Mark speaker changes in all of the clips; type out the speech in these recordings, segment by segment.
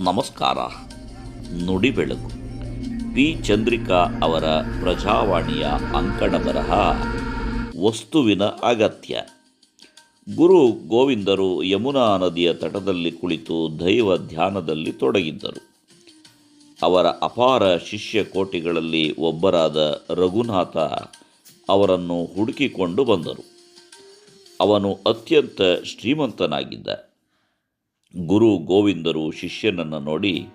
Speaker 1: ನಮಸ್ಕಾರ. ನುಡಿ ಬೆಳಕು ಪಿ. ಚಂದ್ರಿಕಾ ಅವರ ಪ್ರಜಾವಾಣಿಯ ಅಂಕಣ ಬರಹ, ವಸ್ತುವಿನ ಅಗತ್ಯ. ಗುರು ಗೋವಿಂದರು ಯಮುನಾ ನದಿಯ ತಟದಲ್ಲಿ ಕುಳಿತು ದೈವ ಧ್ಯಾನದಲ್ಲಿ ತೊಡಗಿದ್ದರು. ಅವರ ಅಪಾರ ಶಿಷ್ಯ ಕೋಟಿಗಳಲ್ಲಿ ಒಬ್ಬರಾದ ರಘುನಾಥ ಅವರನ್ನು ಹುಡುಕಿಕೊಂಡು ಬಂದರು. ಅವನು ಅತ್ಯಂತ ಶ್ರೀಮಂತನಾಗಿದ್ದ. ಗುರು ಗೋವಿಂದರು ಶಿಷ್ಯನನ್ನು ನೋಡಿ,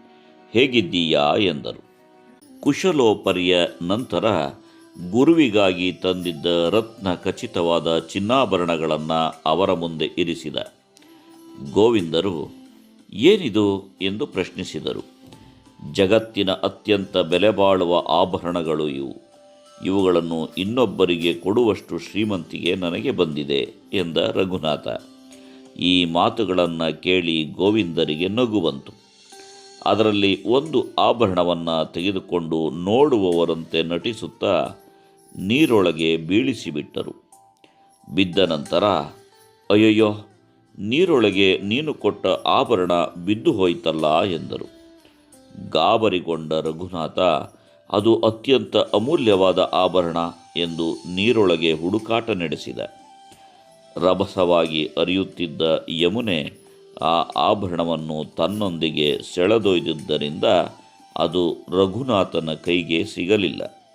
Speaker 1: ಹೇಗಿದ್ದೀಯಾ? ಎಂದರು. ಕುಶಲೋಪರಿಯ ನಂತರ ಗುರುವಿಗಾಗಿ ತಂದಿದ್ದ ರತ್ನ ಖಚಿತವಾದ ಚಿನ್ನಾಭರಣಗಳನ್ನು ಅವರ ಮುಂದೆ ಇರಿಸಿದ. ಗೋವಿಂದರು, ಏನಿದು? ಎಂದು ಪ್ರಶ್ನಿಸಿದರು. ಜಗತ್ತಿನ ಅತ್ಯಂತ ಬೆಲೆಬಾಳುವ ಆಭರಣಗಳು ಇವು. ಇವುಗಳನ್ನು ಇನ್ನೊಬ್ಬರಿಗೆ ಕೊಡುವಷ್ಟು ಶ್ರೀಮಂತಿಗೆ ನನಗೆ ಬಂದಿದೆ, ಎಂದ ರಘುನಾಥ. ಈ ಮಾತುಗಳನ್ನು ಕೇಳಿ ಗೋವಿಂದರಿಗೆ ನಗು ಬಂತು ಅದರಲ್ಲಿ ಒಂದು ಆಭರಣವನ್ನು ತೆಗೆದುಕೊಂಡು ನೋಡುವವರಂತೆ ನಟಿಸುತ್ತಾ ನೀರೊಳಗೆ ಬೀಳಿಸಿಬಿಟ್ಟರು. ಬಿದ್ದ ನಂತರ, ಅಯ್ಯಯ್ಯೋ, ನೀರೊಳಗೆ ನೀನು ಕೊಟ್ಟ ಆಭರಣ ಬಿದ್ದು ಹೋಯ್ತಲ್ಲ ಎಂದರು. ಗಾಬರಿಗೊಂಡ ರಘುನಾಥ, ಅದು ಅತ್ಯಂತ ಅಮೂಲ್ಯವಾದ ಆಭರಣ ಎಂದು ನೀರೊಳಗೆ ಹುಡುಕಾಟ ನಡೆಸಿದ. ರಭಸವಾಗಿ ಅರಿಯುತ್ತಿದ್ದ ಯಮುನೆ ಆ ಆಭರಣವನ್ನು ತನ್ನೊಂದಿಗೆ ಸೆಳೆದೊಯ್ದಿದ್ದರಿಂದ ಅದು ರಘುನಾಥನ ಕೈಗೆ ಸಿಗಲಿಲ್ಲ.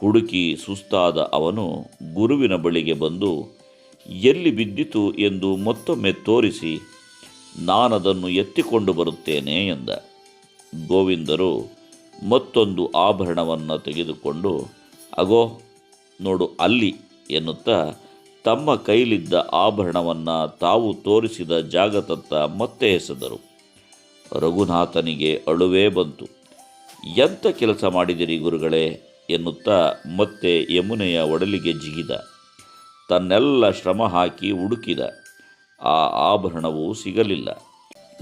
Speaker 1: ಹುಡುಕಿ ಸುಸ್ತಾದ ಅವನು ಗುರುವಿನ ಬಳಿಗೆ ಬಂದು, ಎಲ್ಲಿ ಬಿದ್ದಿತು ಎಂದು ಮತ್ತೊಮ್ಮೆ ತೋರಿಸಿ, ನಾನದನ್ನು ಎತ್ತಿಕೊಂಡು ಬರುತ್ತೇನೆ ಎಂದ. ಗೋವಿಂದರು ಮತ್ತೊಂದು ಆಭರಣವನ್ನು ತೆಗೆದುಕೊಂಡು, ಅಗೋ, ನೋಡು ಅಲ್ಲಿ ಎನ್ನುತ್ತಾ ತಮ್ಮ ಕೈಲಿದ್ದ ಆಭರಣವನ್ನು ತಾವು ತೋರಿಸಿದ ಜಾಗತತ್ತ ಮತ್ತೆ ಎಸೆದರು. ರಘುನಾಥನಿಗೆ ಅಳುವೇ ಬಂತು. ಎಂಥ ಕೆಲಸ ಮಾಡಿದಿರಿ ಗುರುಗಳೇ? ಎನ್ನುತ್ತಾ ಮತ್ತೆ ಯಮುನೆಯ ಒಡಲಿಗೆ ಜಿಗಿದ. ತನ್ನೆಲ್ಲ ಶ್ರಮ ಹಾಕಿ ಹುಡುಕಿದ. ಆ ಆಭರಣವು ಸಿಗಲಿಲ್ಲ.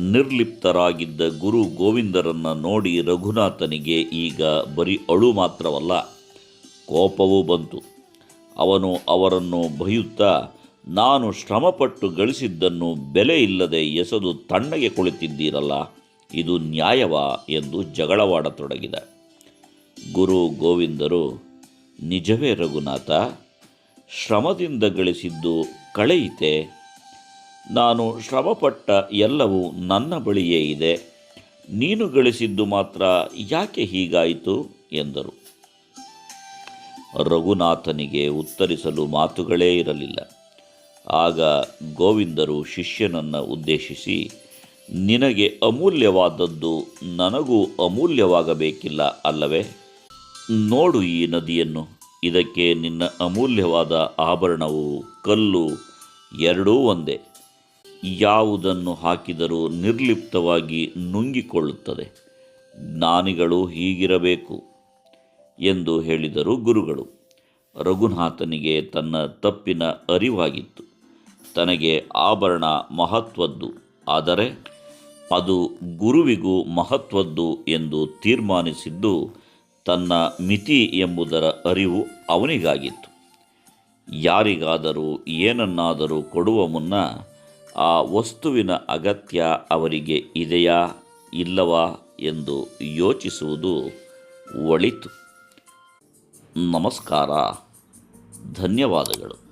Speaker 1: ನಿರ್ಲಿಪ್ತರಾಗಿದ್ದ ಗುರು ಗೋವಿಂದರನ್ನು ನೋಡಿ ರಘುನಾಥನಿಗೆ ಈಗ ಬರೀ ಅಳು ಮಾತ್ರವಲ್ಲ, ಕೋಪವೂ ಬಂತು. ಅವನು ಅವರನ್ನು ಬೈಯುತ್ತಾ, ನಾನು ಶ್ರಮಪಟ್ಟು ಗಳಿಸಿದ್ದನ್ನು ಬೆಲೆ ಇಲ್ಲದೆ ಎಸೆದು ತಣ್ಣಗೆ ಕುಳಿತಿದ್ದೀರಲ್ಲ, ಇದು ನ್ಯಾಯವಾ? ಎಂದು ಜಗಳವಾಡತೊಡಗಿದ. ಗುರು ಗೋವಿಂದರು, ನಿಜವೇ ರಘುನಾಥ, ಶ್ರಮದಿಂದ ಗಳಿಸಿದ್ದು ಕಳೆಯಿತೆ? ನಾನು ಶ್ರಮಪಟ್ಟ ಎಲ್ಲವೂ ನನ್ನ ಬಳಿಯೇ ಇದೆ, ನೀನು ಗಳಿಸಿದ್ದು ಮಾತ್ರ ಯಾಕೆ ಹೀಗಾಯಿತು? ಎಂದರು. ರಘುನಾಥನಿಗೆ ಉತ್ತರಿಸಲು ಮಾತುಗಳೇ ಇರಲಿಲ್ಲ. ಆಗ ಗೋವಿಂದರು ಶಿಷ್ಯನನ್ನು ಉದ್ದೇಶಿಸಿ, ನಿನಗೆ ಅಮೂಲ್ಯವಾದದ್ದು ನನಗೂ ಅಮೂಲ್ಯವಾಗಬೇಕಿಲ್ಲ ಅಲ್ಲವೇ? ನೋಡು ಈ ನದಿಯನ್ನು. ಇದಕ್ಕೆ ನಿನ್ನ ಅಮೂಲ್ಯವಾದ ಆಭರಣವು, ಕಲ್ಲು ಎರಡೂ ಒಂದೇ. ಯಾವುದನ್ನು ಹಾಕಿದರೂ ನಿರ್ಲಿಪ್ತವಾಗಿ ನುಂಗಿಕೊಳ್ಳುತ್ತದೆ. ಜ್ಞಾನಿಗಳು ಹೀಗಿರಬೇಕು. ಎಂದು ಹೇಳಿದರು ಗುರುಗಳು. ರಘುನಾಥನಿಗೆ ತನ್ನ ತಪ್ಪಿನ ಅರಿವಾಗಿತ್ತು. ತನಗೆ ಆಭರಣ ಮಹತ್ವದ್ದು. ಆದರೆ ಅದು ಗುರುವಿಗೂ ಮಹತ್ವದ್ದು ಎಂದು ತೀರ್ಮಾನಿಸಿದ್ದು ತನ್ನ ಮಿತಿ ಎಂಬುದರ ಅರಿವು ಅವನಿಗಾಗಿತ್ತು. ಯಾರಿಗಾದರೂ ಏನನ್ನಾದರೂ ಕೊಡುವ ಮುನ್ನ ಆ ವಸ್ತುವಿನ ಅಗತ್ಯ ಅವರಿಗೆ ಇದೆಯಾ, ಇಲ್ಲವಾ ಎಂದು ಯೋಚಿಸುವುದು ಒಳಿತು. ನಮಸ್ಕಾರ. ಧನ್ಯವಾದಗಳು.